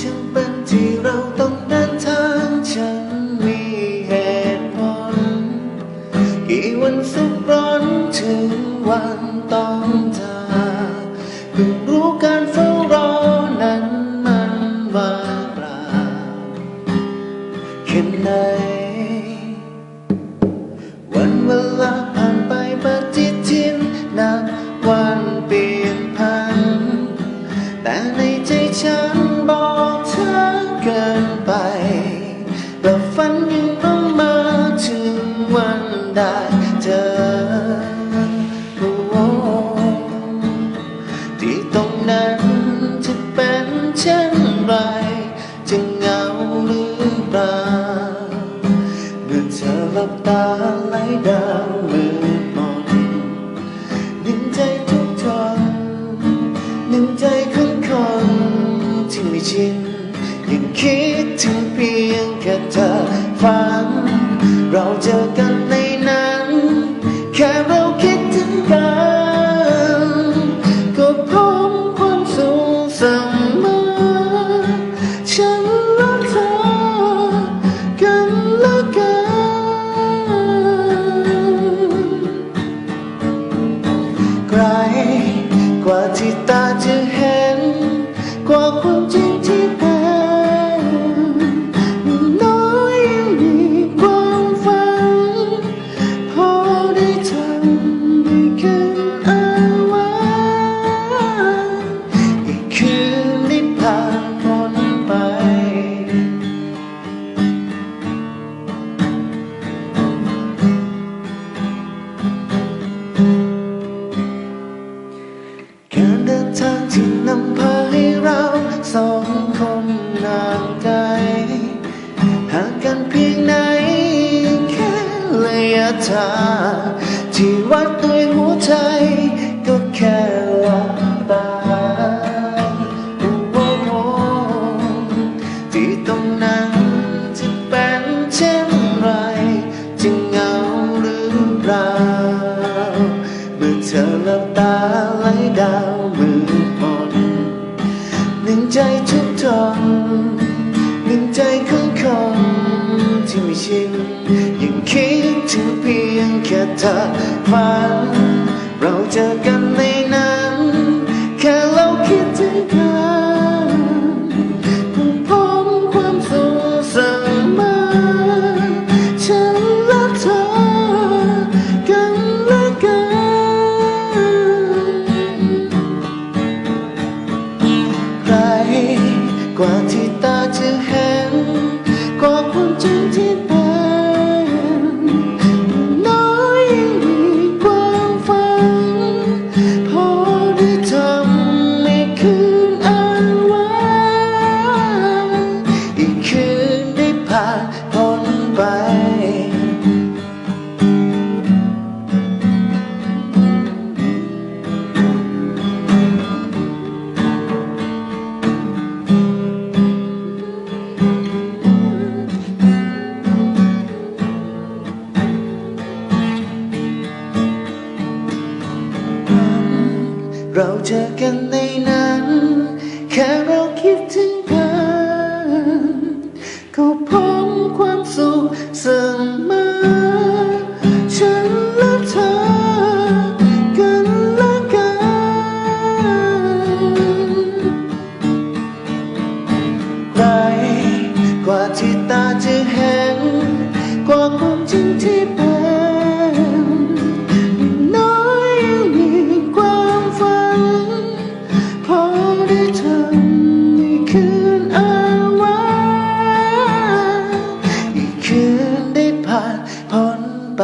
ช่างเป็นที่เราต้องเดินทางฉันมีเหตุผลกี่วันสุขร้อนถึงวันต้องจากเพิ่งรู้การเฝ้ารอนั้นมันว่างเปล่าแค่ไหน ต้องมาถึงวันได้เจอที่ตรงนั้นจะเป็นเช่นไร จะเหงาหรือเปล่าเมื่อเธอหลับตาไหลดาวมืดมนหนึ่งใจทุกทนหนึ่งใจของคนที่ไม่ชินยังคิดถึง กว่าที่ตาจะเห็น กว่าความจริง ระยะทางที่วัดด้วยหัวใจก็แค่หลับตาโอ้โหที่ตรงนั้นจะเป็นเช่นไรจะเหงาหรือเปล่าเมื่อเธอหลับตาไหลดาวมืดมนหนึ่งใจทุกทน เธอฝัน ไป เราเจอกันในนั้น แค่เราคิดถึงกันก็พอ ว่าที่ตาจะเห็นกว่าความจริงที่เป็นน้อยยังมีความฝันพอได้ทำในคืนอาวานอีกคืนได้ผ่านพ้นไป